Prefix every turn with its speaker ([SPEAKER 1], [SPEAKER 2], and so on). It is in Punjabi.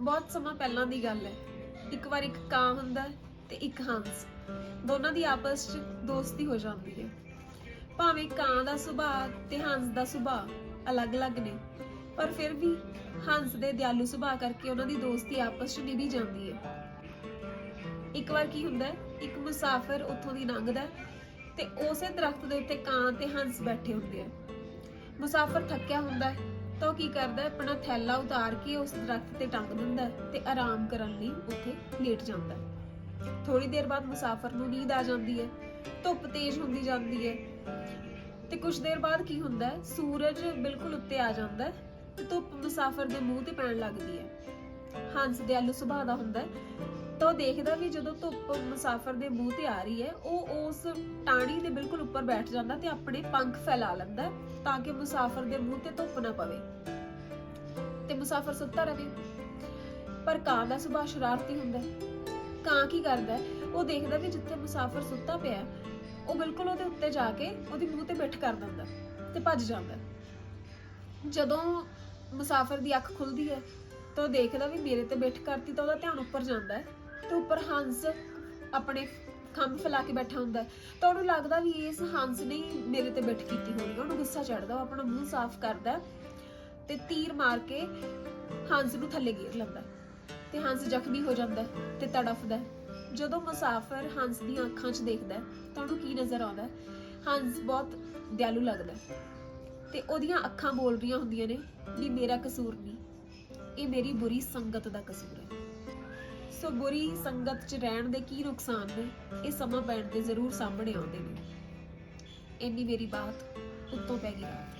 [SPEAKER 1] ਬਹੁਤ ਸਮਾਂ ਪਹਿਲਾਂ ਦੀ ਗੱਲ ਹੈ। ਇੱਕ ਵਾਰ ਇੱਕ ਕਾਂ ਹੁੰਦਾ ਤੇ ਇੱਕ ਹੰਸ। ਦੋਨਾਂ ਦੀ ਆਪਸ 'ਚ ਦੋਸਤੀ ਹੋ ਜਾਂਦੀ ਹੈ। ਭਾਵੇਂ ਕਾਂ ਦਾ ਸੁਭਾਅ ਤੇ ਹੰਸ ਦਾ ਸੁਭਾਅ ਅਲੱਗ-ਅਲੱਗ ਨੇ, ਪਰ ਫਿਰ ਵੀ ਹੰਸ ਦੇ ਦਿਆਲੂ ਸੁਭਾਅ ਕਰਕੇ ਉਹਨਾਂ ਦੀ ਦੋਸਤੀ ਆਪਸ 'ਚ ਨਿਭੀ ਜਾਂਦੀ ਹੈ। ਇੱਕ ਵਾਰ ਕੀ ਹੁੰਦਾ ਇੱਕ ਮੁਸਾਫਰ ਉੱਥੋਂ ਦੀ ਲੰਘਦਾ ਤੇ ਉਸੇ ਦਰਖਤ ਦੇ ਉੱਤੇ ਕਾਂ ਤੇ ਹੰਸ ਬੈਠੇ ਹੁੰਦੇ ਆ ਮੁਸਾਫਰ ਥੱਕਿਆ ਹੁੰਦਾ ਹੈ ਤਾਂ ਉਹ ਕੀ ਕਰਦਾ ਹੈ? ਆਪਣਾ ਥੈਲਾ ਉਤਾਰ ਕੇ ਉਸ ਦਰਖਤ ਤੇ ਟੰਗ ਦਿੰਦਾ ਹੈ ਤੇ ਆਰਾਮ ਕਰਨ ਲਈ ਉੱਥੇ ਲੇਟ ਜਾਂਦਾ ਹੈ। ਥੋੜੀ ਦੇਰ ਬਾਅਦ ਮੁਸਾਫਰ ਨੂੰ ਨੀਂਦ ਆ ਜਾਂਦੀ ਹੈ, ਧੁੱਪ ਤੇਜ਼ ਹੁੰਦੀ ਜਾਂਦੀ ਹੈ ਤੇ ਕੁਝ ਦੇਰ ਬਾਅਦ ਕੀ ਹੁੰਦਾ ਹੈ? ਸੂਰਜ ਬਿਲਕੁਲ ਉੱਤੇ ਆ ਜਾਂਦਾ ਹੈ ਤੇ ਧੁੱਪ ਮੁਸਾਫਰ ਦੇ ਮੂੰਹ ਤੇ ਪੈਣ ਲੱਗਦੀ ਹੈ। ਹੰਸ ਦਿਆਲੂ ਸੁਭਾਅ ਦਾ ਹੁੰਦਾ ਹੈ ਤਾਂ ਉਹ ਦੇਖਦਾ ਵੀ ਜਦੋਂ ਧੁੱਪ ਮੁਸਾਫਰ ਦੇ ਮੂੰਹ ਤੇ ਆ ਰਹੀ ਹੈ, ਉਹ ਉਸ ਟਾਣੀ ਦੇ ਬਿਲਕੁਲ ਉੱਪਰ ਬੈਠ ਜਾਂਦਾ ਤੇ ਆਪਣੇ ਪੰਖ ਫੈਲਾ ਲੈਂਦਾ ਤਾਂ ਕਿ ਮੁਸਾਫਰ ਦੇ ਮੂੰਹ ਤੇ ਧੁੱਪ ਨਾ ਪਵੇ। ਤੇ ਮੁਸਾਫਰ ਸੁੱਤਾ ਰਹੇ। ਪਰ ਕਾਂ ਦਾ ਸੁਭਾਅ ਸ਼ਰਾਰਤੀ ਹੁੰਦਾ ਕਾਂ ਕੀ ਕਰਦਾ ਉਹ ਦੇਖਦਾ ਵੀ ਜਿੱਥੇ ਮੁਸਾਫਰ ਸੁੱਤਾ ਪਿਆ ਉਹ ਬਿਲਕੁਲ ਉਹਦੇ ਉੱਤੇ ਜਾ ਕੇ ਉਹਦੇ ਮੂੰਹ ਤੇ ਬੈਠ ਕਰ ਦਿੰਦਾ ਤੇ ਭੱਜ ਜਾਂਦਾ ਜਦੋਂ ਮੁਸਾਫਰ ਦੀ ਅੱਖ ਖੁੱਲਦੀ ਹੈ ਤਾਂ ਉਹ ਦੇਖਦਾ ਵੀ ਮੇਰੇ ਤੇ ਬੈਠ ਕਰਤੀ ਤਾਂ ਉਹਦਾ ਧਿਆਨ ਉੱਪਰ ਜਾਂਦਾ ਹੈ। ਤੇ ਉੱਪਰ ਹੰਸ ਆਪਣੇ ਖੰਭ ਫੈਲਾ ਕੇ ਬੈਠਾ ਹੁੰਦਾ ਹੈ। ਤਾਂ ਉਹਨੂੰ ਲੱਗਦਾ ਵੀ ਇਸ ਹੰਸ ਨੇ ਹੀ ਮੇਰੇ ਤੇ ਬੈਠ ਕੀਤੀ ਹੋਣੀ ਉਹਨੂੰ ਗੁੱਸਾ ਚੜਦਾ ਉਹ ਆਪਣਾ ਮੂੰਹ ਸਾਫ਼ ਕਰਦਾ ਤੇ ਤੀਰ ਮਾਰ ਕੇ ਹੰਸ ਨੂੰ ਥੱਲੇ ਗੇਰ ਲੈਂਦਾ ਤੇ ਹੰਸ ਜ਼ਖਮੀ ਹੋ ਜਾਂਦਾ ਤੇ ਤੜਫਦਾ ਜਦੋਂ ਮੁਸਾਫਰ ਹੰਸ ਦੀਆਂ ਅੱਖਾਂ 'ਚ ਦੇਖਦਾ ਹੈ, ਤਾਂ ਉਹਨੂੰ ਕੀ ਨਜ਼ਰ ਆਉਂਦਾ ਹੰਸ ਬਹੁਤ ਦਿਆਲੂ ਲੱਗਦਾ ਤੇ ਉਹਦੀਆਂ ਅੱਖਾਂ ਬੋਲ ਰਹੀਆਂ ਹੁੰਦੀਆਂ ਨੇ ਵੀ ਮੇਰਾ ਕਸੂਰ ਨਹੀਂ, ਇਹ ਮੇਰੀ ਬੁਰੀ ਸੰਗਤ ਦਾ ਕਸੂਰ ਹੈ। ਸੋ ਬੁਰੀ ਸੰਗਤ 'ਚ ਰਹਿਣ ਦੇ ਕੀ ਨੁਕਸਾਨ ਨੇ? ਇਹ ਸਮਾਂ ਪੈਣ ਤੇ ਜ਼ਰੂਰ ਸਾਹਮਣੇ ਆਉਂਦੇ ਨੇ। ਇੰਨੀ ਮੇਰੀ ਬਾਤ ਉੱਤੋਂ ਪੈ ਗਈ ਰਾਤ।